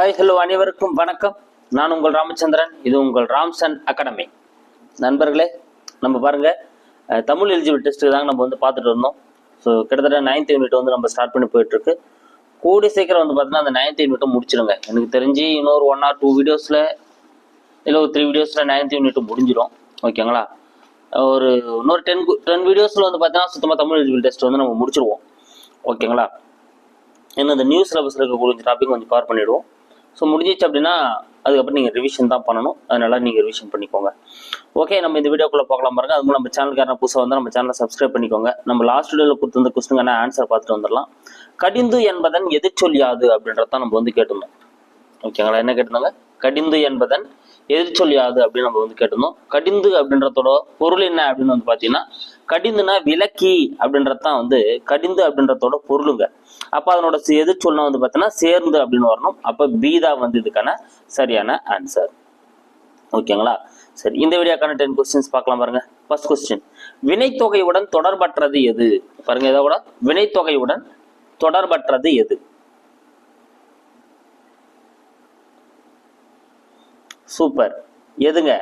Hi hello அனைவருக்கும் வணக்கம். நான் உங்கள் ராமச்சந்திரன். இது உங்கள் ராம்சன் அகாடமி. நண்பர்களே நம்ம பாருங்க தமிழ் எலிஜிபிள் டெஸ்ட்டுக்கு தாங்க நம்ம வந்து பார்த்துட்டு இருந்தோம். ஸோ கிட்டத்தட்ட நைன்த் யூனிட் வந்து நம்ம ஸ்டார்ட் பண்ணி போயிட்டுருக்கு. கூடி சீக்கிரம் வந்து பார்த்தீங்கன்னா அந்த நைன்த் யூனிட்டும் முடிச்சிடுங்க எனக்கு தெரிஞ்சு இன்னொரு ஒன் ஆர் டூ வீடியோஸில் இல்லை ஒரு த்ரீ வீடியோஸில் நைன்த் யூனிட் முடிஞ்சிடும். ஓகேங்களா ஒரு இன்னொரு டென் டென் வீடியோஸில் வந்து பார்த்தீங்கன்னா சுத்தமாக தமிழ் எலிஜிபிள் டெஸ்ட் வந்து நம்ம முடிச்சிருவோம். ஓகேங்களா இன்னும் இந்த நியூஸ் சிலபஸில் இருக்கக்கூடிய டாபிக் கொஞ்சம் கவர் பண்ணிவிடுவோம் ஸோ முடிஞ்சிச்சு அப்படின்னா அதுக்கப்புறம் நீங்கள் ரிவிஷன் தான் பண்ணணும். அதனால நீங்கள் ரிவிஷன் பண்ணிக்கோங்க. ஓகே நம்ம இந்த வீடியோக்குள்ளே பார்க்கலாம் பாருங்க. அது மூலம் நம்ம சேனலுக்கான புதுசாக வந்து நம்ம சேனலை சப்ஸ்கிரைப் பண்ணிக்கோங்க. நம்ம லாஸ்ட் வீடியோவில் கொடுத்துருந்த கொஸ்டினுக்கான ஆன்சர் பார்த்துட்டு வந்துடலாம். கடிந்து என்பதன் எதிர்ச்சொல் சொல்லியாது அப்படின்றத நம்ம வந்து கேட்டிருந்தோம். ஓகேங்களா என்ன கேட்டிருந்தாங்க? கடிந்து என்பதன் எதிர்ச்சொல் அப்படின்னு நம்ம வந்து கேட்டிருந்தோம். கடிந்து அப்படின்றதோட பொருள் என்ன அப்படின்னு வந்து பார்த்தீங்கன்னா கடிந்துனா விலக்கி அப்படின்றது தான் வந்து கடிந்து அப்படின்றதோட பொருளுங்க. அப்போ அதனோட எது எதிர்ச்சொல்னா வந்து பார்த்தீங்கன்னா சேர்ந்து அப்படின்னு வரணும். அப்போ பி தான் வந்து இதுக்கான சரியான ஆன்சர் ஓகேங்களா? சரி இந்த வீடியோக்கான டென் கொஸ்டின்ஸ் பார்க்கலாம் பாருங்க. ஃபர்ஸ்ட் கொஸ்டின் வினைத்தொகையுடன் தொடர்பற்றது எது? பாருங்க இதோட வினைத்தொகையுடன் தொடர்பற்றது எது? சூப்பர். எதுங்க?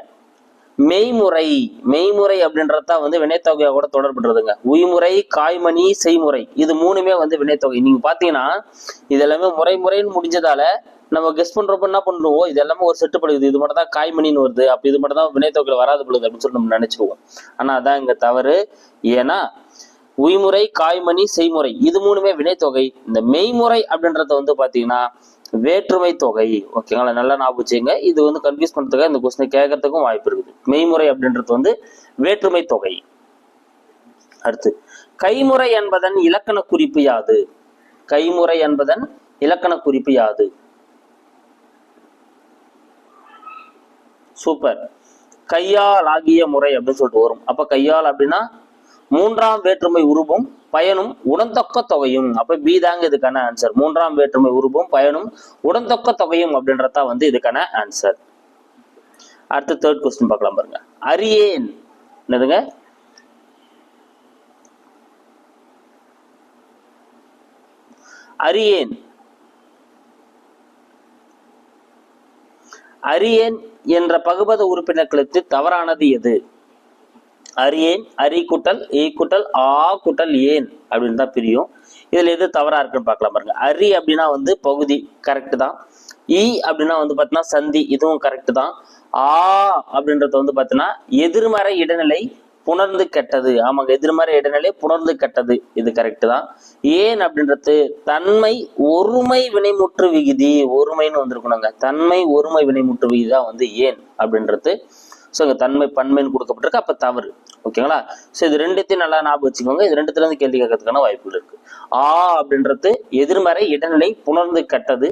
மெய்முறை மெய்முறை அப்படின்றது தான் வந்து வினைத்தொகையோட கூட தொடர்புன்றதுங்க உய்முறை காய்மணி செய்முறை. இது மூணுமே வந்து வினைத்தொகை. நீங்க பாத்தீங்கன்னா இது எல்லாமே முறை முறைன்னு முடிஞ்சதால நம்ம கெஸ்ட் பண்றப்ப என்ன பண்ணுவோம்? இது எல்லாமே ஒரு செட்டு படுது இது மட்டும் தான் காய்மணின்னு வருது. அப்ப இது மட்டும் தான் வினைத்தொகையில வராது பொழுது அப்படின்னு சொல்லி நம்ம நினைச்சுக்குவோம். ஆனா அதான் இங்க தவறு. ஏன்னா உய்முறை காய்மணி செய்முறை. இது மூணுமே வினைத்தொகை. இந்த மெய்முறை அப்படின்றத வந்து பாத்தீங்கன்னா வேற்றுமை தொகை. ஓகேங்களா நல்லா ஞாபகம் வச்சுங்க இது வந்து கன்ஃபியூஸ் பண்றதுக்காக இந்த கொஸ்டினை கேட்கறதுக்கும் வாய்ப்பு இருக்குது. மெய்முறை அப்படின்றது வந்து வேற்றுமை தொகை. அடுத்து கைமுறை என்பதன் இலக்கண குறிப்பு யாது? கைமுறை என்பதன் இலக்கண குறிப்பு யாது? சூப்பர். கையால் ஆகிய முறை அப்படின்னு சொல்லிட்டு வரும். அப்ப கையால் அப்படின்னா மூன்றாம் வேற்றுமை உருவும் பயனும் உடன்தொக்க தொகையும். அப்ப பி தாங்க இதுக்கான ஆன்சர் மூன்றாம் வேற்றுமை உருவும் பயனும் உடன்தொக்க தொகையும் அப்படின்றதா வந்து இதுக்கான ஆன்சர் அடுத்து தேர்ட் கொஸ்டின் பார்க்கலாம் பாருங்க. அரியேன். என்னதுங்க? அரியேன். அரியேன் என்ற பகுபத உறுப்பினர்களுக்கு தவறானது எது? அரியேன் அரி குட்டல் ஈ குட்டல் ஆ குட்டல் ஏன் அப்படின்னு தான் பிரியும். இதில் எது தவறாக இருக்குன்னு பார்க்கலாம் பாருங்க. அரி அப்படின்னா வந்து பகுதி கரெக்ட் தான். ஈ அப்படின்னா வந்து பார்த்தீங்கன்னா சந்தி இதுவும் கரெக்ட் தான். ஆ அப்படின்றது வந்து பார்த்தீங்கன்னா எதிர்மறை இடைநிலை புணர்ந்து கெட்டது. ஆமாங்க எதிர்மறை இடைநிலை புணர்ந்து கெட்டது. இது கரெக்டு தான். ஏன் அப்படின்றது தன்மை ஒருமை வினைமுற்று விகுதி ஒருமைன்னு வந்திருக்கணுங்க. தன்மை ஒருமை வினைமுற்று விகுதி தான் வந்து ஏன் அப்படின்றது. ஸோ இங்கே தன்மை பன்மைன்னு கொடுக்கப்பட்டிருக்கு. அப்போ தவறு. ஓகேங்களா ஸோ இது ரெண்டுத்தையும் நல்லா ஞாபகம் வச்சுக்கோங்க. இது ரெண்டுத்துலேருந்து கேள்வி கேட்கறதுக்கான வாய்ப்புகள் இருக்கு. ஆ அப்படின்றது எதிர்மறை இடைநிலை புணர்ந்து கட்டது.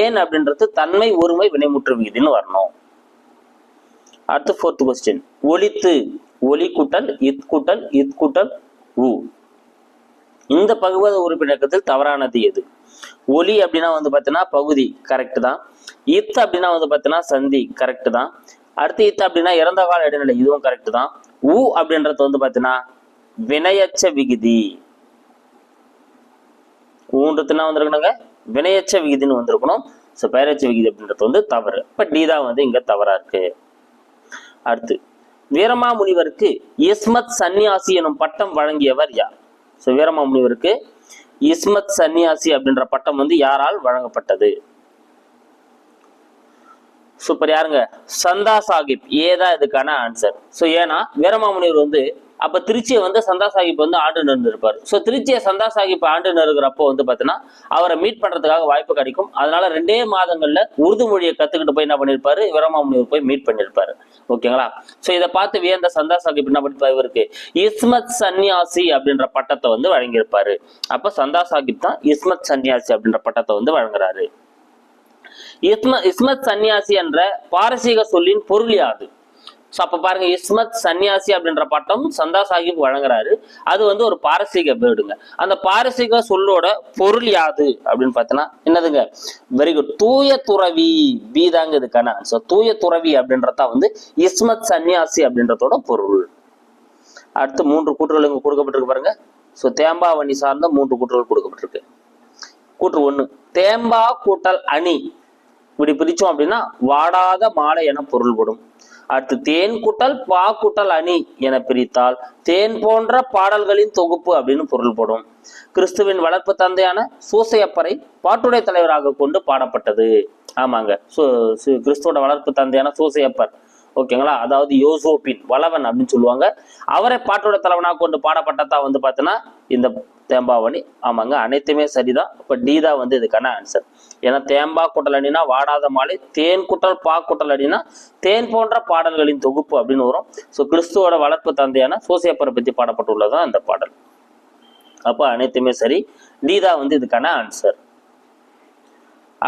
ஏன் அப்படின்றது தன்மை ஒருமை வினைமுற்று விகுதின்னு வரணும். அடுத்து ஃபோர்த் கொஸ்டின் ஒலித்து ஒலி கூட்டல் இத் கூட்டல் இத் கூட்டல் உ. இந்த பகுவத உறுப்பினக்கத்தில் தவறானது எது? ஒலி அப்படின்னா வந்து பார்த்தீங்கன்னா பகுதி கரெக்ட் தான். இத் அப்படின்னா வந்து பார்த்தீங்கன்னா சந்தி கரெக்ட் தான். அடுத்து இத் அப்படின்னா இறந்த கால இடைநிலை இதுவும் கரெக்ட் தான். உ அப்படின்றது வந்து பார்த்தீங்கன்னா வினையச்ச விகுதி. ஊன்றதுனா வந்திருக்கணுங்க. வினையச்ச விகுதின்னு வந்திருக்கணும். ஸோ பெயரச்ச விகுதி அப்படின்றது வந்து தவறு. இப்போ டி தான் வந்து இங்க தவறா இருக்கு. அடுத்து வீரமாமுனிவருக்கு இஸ்மத் சன்னியாசி எனும் பட்டம் வழங்கியவர் யார்? ஸோ வீரமாமுனிவருக்கு இஸ்மத் சன்னியாசி அப்படின்ற பட்டம் வந்து யாரால் வழங்கப்பட்டது? சூப்பர் யாருங்க? சந்தா சாஹிப். ஏதான் இதுக்கான ஆன்சர் ஸோ ஏன்னா வீரமாமுனிவர் வந்து அப்ப திருச்சியை வந்து சந்தா சாஹிப் வந்து ஆண்டு நிறுந்திருப்பார் ஸோ திருச்சியை சந்தா சாஹிப் ஆண்டு நிறுகிறப்போ வந்து பார்த்தீங்கன்னா அவரை மீட் பண்றதுக்காக வாய்ப்பு கிடைக்கும். அதனால ரெண்டே மாதங்கள்ல உருது மொழியை கத்துக்கிட்டு போய் என்ன பண்ணிருப்பாரு? வீரமாமுனிவர் போய் மீட் பண்ணிருப்பாரு. ஓகேங்களா? ஸோ இதை பார்த்து வியந்த சந்தா சாஹிப் என்ன பண்ணிருப்பாரு இவருக்கு? இஸ்மத் சன்னியாசி அப்படின்ற பட்டத்தை வந்து வழங்கியிருப்பாரு. அப்ப சந்தா சாஹிப் தான் இஸ்மத் சன்னியாசி அப்படின்ற பட்டத்தை வந்து வழங்குறாரு. இஸ்மத் இஸ்மத் சன்னியாசி என்ற பாரசீக சொல்லின் பொருள் யாது? ஸோ அப்ப பாருங்க இஸ்மத் சன்னியாசி அப்படின்ற பட்டம் சந்தா சாஹிப் வழங்குறாரு. அது வந்து ஒரு பாரசீக வேர்டுங்க அந்த பாரசீக சொல்லோட பொருள் யாது அப்படின்னு பார்த்தீங்கன்னா என்னதுங்க? வெரி குட் தூய துறவி பி தாங்க இதுக்கான ஆன்சர் தூய துறவி அப்படின்றதா வந்து இஸ்மத் சன்னியாசி அப்படின்றதோட பொருள். அடுத்து மூன்று கூற்றுகள் இங்கே கொடுக்கப்பட்டிருக்கு பாருங்க. ஸோ தேம்பாவணி சார்ந்த மூன்று கூற்றுகள் கொடுக்கப்பட்டிருக்கு. கூற்று ஒண்ணு. தேம்பா கூட்டல் அணி. இப்படி பிரிச்சோம் அப்படின்னா வாடாத மாலை என பொருள்படும். அடுத்து தேன் குட்டல் பா கூட்டல் அணி என பிரித்தால் தேன் போன்ற பாடல்களின் தொகுப்பு அப்படின்னு பொருள்படும். கிறிஸ்துவின் வளர்ப்பு தந்தையான சூசையப்பரை பாட்டுடை தலைவராக கொண்டு பாடப்பட்டது. ஆமாங்க. சு கிறிஸ்துவோட வளர்ப்பு தந்தையான சூசையப்பர். ஓகேங்களா? அதாவது யோசோபின் வளவன் அப்படின்னு சொல்லுவாங்க. அவரை பாட்டோட தலைவனாக கொண்டு பாடப்பட்டதா வந்து பார்த்தீங்கன்னா இந்த தேம்பாவணி. ஆமாங்க அனைத்துமே சரிதான். இப்போ டி தான் வந்து இதுக்கான ஆன்சர் ஏன்னா தேம்பா குட்டல் அணினா வாடாத மாலை தேன் குட்டல் பா குட்டல் தேன் போன்ற பாடல்களின் தொகுப்பு அப்படின்னு வரும். ஸோ கிறிஸ்துவோட வளர்ப்பு தந்தையான சோசியப்பரை பற்றி பாடப்பட்டுள்ளதான் அந்த பாடல். அப்போ அனைத்துமே சரி. டி தான் வந்து இதுக்கான ஆன்சர்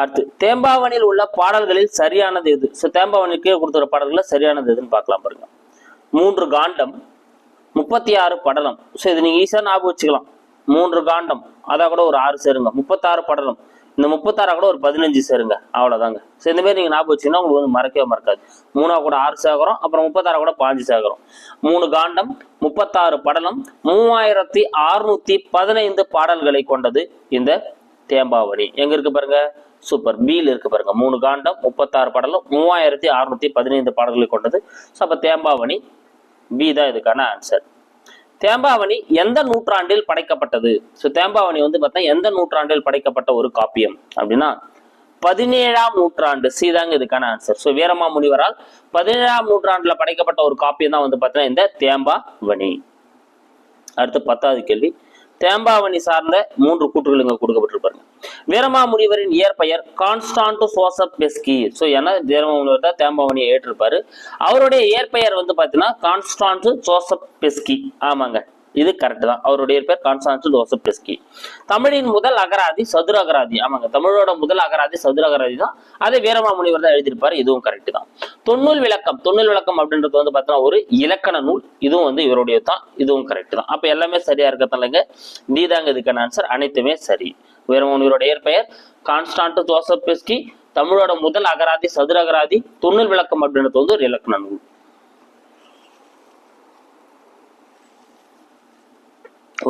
அடுத்து தேம்பாவணியில் உள்ள பாடல்களில் சரியானது எது? ஸோ தேம்பாவணிக்கு கொடுத்துற பாடல்களில் சரியானது எதுன்னு பார்க்கலாம் பாருங்க. மூன்று காண்டம் முப்பத்தி ஆறு படலம். ஸோ இது நீங்கள் ஈஸியாக ஞாபகம் வச்சுக்கலாம். மூன்று காண்டம் அதான் கூட ஒரு ஆறு சேருங்க. முப்பத்தாறு படலம். இந்த முப்பத்தாறா கூட ஒரு பதினஞ்சு சேருங்க. அவ்வளோதாங்க ஸோ இந்த மாதிரி நீங்கள் ஞாபகம் வச்சீங்கன்னா உங்களுக்கு வந்து மறக்கவே மறக்காது. மூணா கூட ஆறு சேகரம் அப்புறம் முப்பத்தாறா கூட பாஞ்சு சேகரம். மூணு காண்டம் முப்பத்தாறு படலம் மூவாயிரத்தி அறுநூத்தி பதினைந்து பாடல்களை கொண்டது இந்த தேம்பாவணி. எங்க இருக்கு பாருங்க? சூப்பர். பியில் இருக்கு பாருங்க. மூணு காண்டம் முப்பத்தாறு பாடலும் மூவாயிரத்தி அறுநூத்தி பதினைந்து பாடல்களை கொண்டது. ஸோ அப்போ தேம்பாவணி பி தான் இதுக்கான ஆன்சர் தேம்பாவணி எந்த நூற்றாண்டில் படைக்கப்பட்டது? ஸோ தேம்பாவணி வந்து பார்த்தீங்கன்னா எந்த நூற்றாண்டில் படைக்கப்பட்ட ஒரு காப்பியம்? அப்படின்னா பதினேழாம் நூற்றாண்டு சீதாங்க இதுக்கான ஆன்சர் ஸோ வீரமா முனிவரால் பதினேழாம் நூற்றாண்டுல படைக்கப்பட்ட ஒரு காப்பியம் தான் வந்து பார்த்தீங்கன்னா இந்த தேம்பாவணி. அடுத்து பத்தாவது கேள்வி. தேம்பாவணி சார்ந்த மூன்று கூற்றுகள் இங்க கொடுக்கப்பட்டிருப்பாருங்க. வீரமாமுனிவரின் இயற்பெயர் கான்ஸ்டான்ட் சோசப் பெஸ்கி. ஸோ ஏன்னா வீரமாமுனிவர் தான் தேம்பாவணியை ஏற்றிருப்பாரு. அவருடைய இயற்பெயர் வந்து பார்த்தீங்கன்னா கான்ஸ்டான்ட் ஜோசப் பெஸ்கி. ஆமாங்க. இது கரெக்ட் தான். அவருடைய பேர் கான்ஸ்டான்டு ஜோசப் பெஸ்கி தமிழின் முதல் அகராதி சதுர அகராதி. ஆமாங்க தமிழோட முதல் அகராதி சதுர அகராதி தான். அதை வீரமாமுனிவர் தான் எழுதியிருப்பாரு. இதுவும் கரெக்ட் தான். தொன்னூல் விளக்கம். தொன்னூல் விளக்கம் அப்படின்றது வந்து பார்த்தீங்கன்னா ஒரு இலக்கண நூல். இதுவும் வந்து இவருடைய தான். இதுவும் கரெக்ட் தான். அப்போ எல்லாமே சரியா இருக்கத்தாலங்க நீதாங்க இதுக்கான ஆன்சர் அனைத்துமே சரி. வீரமாமுனிவரோட பெயர் கான்ஸ்டான்டு ஜோசப் பெஸ்கி தமிழோட முதல் அகராதி சதுர அகராதி. தொன்னூல் விளக்கம் அப்படின்றது வந்து ஒரு இலக்கண நூல்.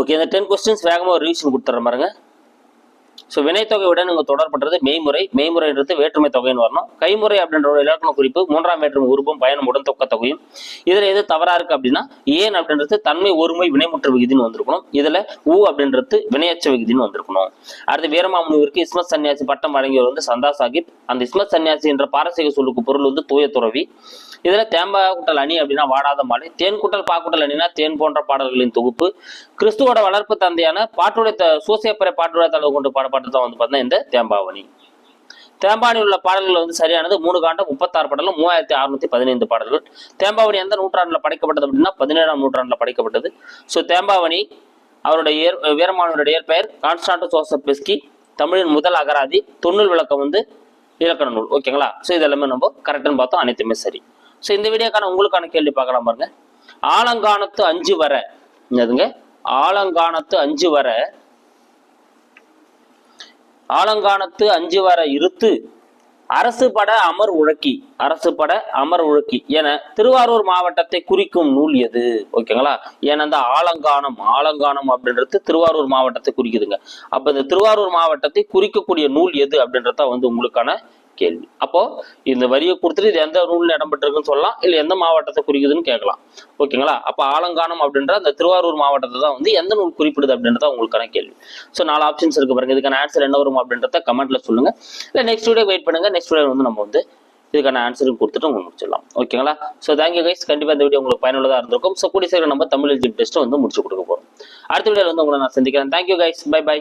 ஓகே இந்த டென் கொஸ்டின்ஸ் வேகமாக ஒரு ரிவிஷன் கொடுத்துட்ற பாருங்க. ஸோ வினைத்தொகையுடன் நீங்கள் தொடர்படுறது மெய்முறை. மெய்முறைன்றது வேற்றுமை தொகைன்னு வரணும். கைமுறை அப்படின்ற ஒரு இலக்கண குறிப்பு மூன்றாம் வேற்றுமை உருவம் பயணம் உடன் தொக்க தொகையும். இதில் எது தவறாக இருக்குது அப்படின்னா ஏன் அப்படின்றது தன்மை ஒருமை வினைமுற்று விகுதின்னு வந்திருக்கணும். இதில் ஊ அப்படின்றது வினையச்ச விகுதின்னு வந்திருக்கணும். அடுத்து வீரமாமுனிவருக்கு இஸ்மத் சன்னியாசி பட்டம் வழங்கியவர் வந்து சந்தா சாஹிப் அந்த இஸ்மத் சன்னியாசி என்ற பாரசீக சொல்லுக்கு பொருள் வந்து தூய துறவி. இதில் தேம்பா குட்டல் அணி அப்படின்னா வாடாத மாலை தேன் குட்டல் பாக்குட்டல் அணினா தேன் போன்ற பாடல்களின் தொகுப்பு. கிறிஸ்துவோட வளர்ப்பு தந்தையான பாட்டுடைய த- சூசியப்பரை பாட்டுடைய தலைவர் கொண்டு பாடப்பட்டது வந்து பார்த்தீங்கன்னா இந்த தேம்பாவணி தேம்பாவணியில் உள்ள பாடல்கள் வந்து சரியானது மூணு காண்டம் முப்பத்தாறு பாடலும் மூவாயிரத்தி அறுநூத்தி பதினைந்து பாடல்கள். தேம்பாவணி எந்த நூற்றாண்டில் படைக்கப்பட்டது அப்படின்னா பதினேழாம் நூற்றாண்டில் படைக்கப்பட்டது. ஸோ தேம்பாவணி அவருடைய இயற் வீரமானவருடைய இயற்பெயர் கான்ஸ்டான்டோ ஜோசப் பெஸ்கி தமிழின் முதல் அகராதி தொண்ணூல் விளக்கம் வந்து இலக்கண நூல். ஓகேங்களா? ஸோ இதெல்லாமே நம்ம கரெக்டுன்னு பார்த்தோம். அனைத்துமே சரி. ஸோ இந்த வீடியோக்கான உங்களுக்கான கேள்வி பார்க்கலாம் பாருங்க. ஆலங்கானத்து அஞ்சு வர. என்னதுங்க? ஆலங்கானத்து அஞ்சு வர. ஆலங்கானத்து அஞ்சு வர இருத்து அரசு பட அமர் உழக்கி. அரசு பட அமர் உழக்கி. என திருவாரூர் மாவட்டத்தை குறிக்கும் நூல் எது? ஓகேங்களா? ஏன்னா இந்த ஆலங்கானம் ஆலங்கானம் அப்படின்றது திருவாரூர் மாவட்டத்தை குறிக்குதுங்க. அப்ப இந்த திருவாரூர் மாவட்டத்தை குறிக்கக்கூடிய நூல் எது அப்படின்றத வந்து உங்களுக்கான கேள்வி. அப்போ இந்த வரியை கொடுத்துட்டு இது எந்த நூலில் இடம்பெற்றிருக்குன்னு சொல்லலாம் இல்லை எந்த மாவட்டத்தை குறிக்குதுன்னு கேட்கலாம். ஓகேங்களா? அப்போ ஆலங்கானம் அப்படின்ற அந்த திருவாரூர் மாவட்டத்தை தான் வந்து எந்த நூல் குறிப்பிடுது அப்படின்றத உங்களுக்கான கேள்வி. ஸோ நாலு ஆப்ஷன்ஸ் இருக்கு பாருங்க. இதுக்கான ஆன்சர் என்ன வரும் அப்படின்றத கமெண்ட்ல சொல்லுங்க. இல்லை நெக்ஸ்ட் வீடியோ வெயிட் பண்ணுங்க. நெக்ஸ்ட் வீடியோ வந்து நம்ம வந்து இதுக்கான ஆன்சரும் கொடுத்துட்டு உங்களுக்கு முடிச்சிடலாம். ஓகேங்களா? ஸோ தேங்க்யூ கைஸ் கண்டிப்பாக இந்த வீடியோ உங்களுக்கு பயனுள்ளதாக இருந்திருக்கும். ஸோ கூடிய சீக்கிரம் நம்ம தமிழ் எலிஜிபிள் டெஸ்ட்டை வந்து முடிச்சு கொடுக்க போகிறோம் அடுத்த வீடியோவில் வந்து உங்களை நான் சந்திக்கிறேன். Thank you guys bye by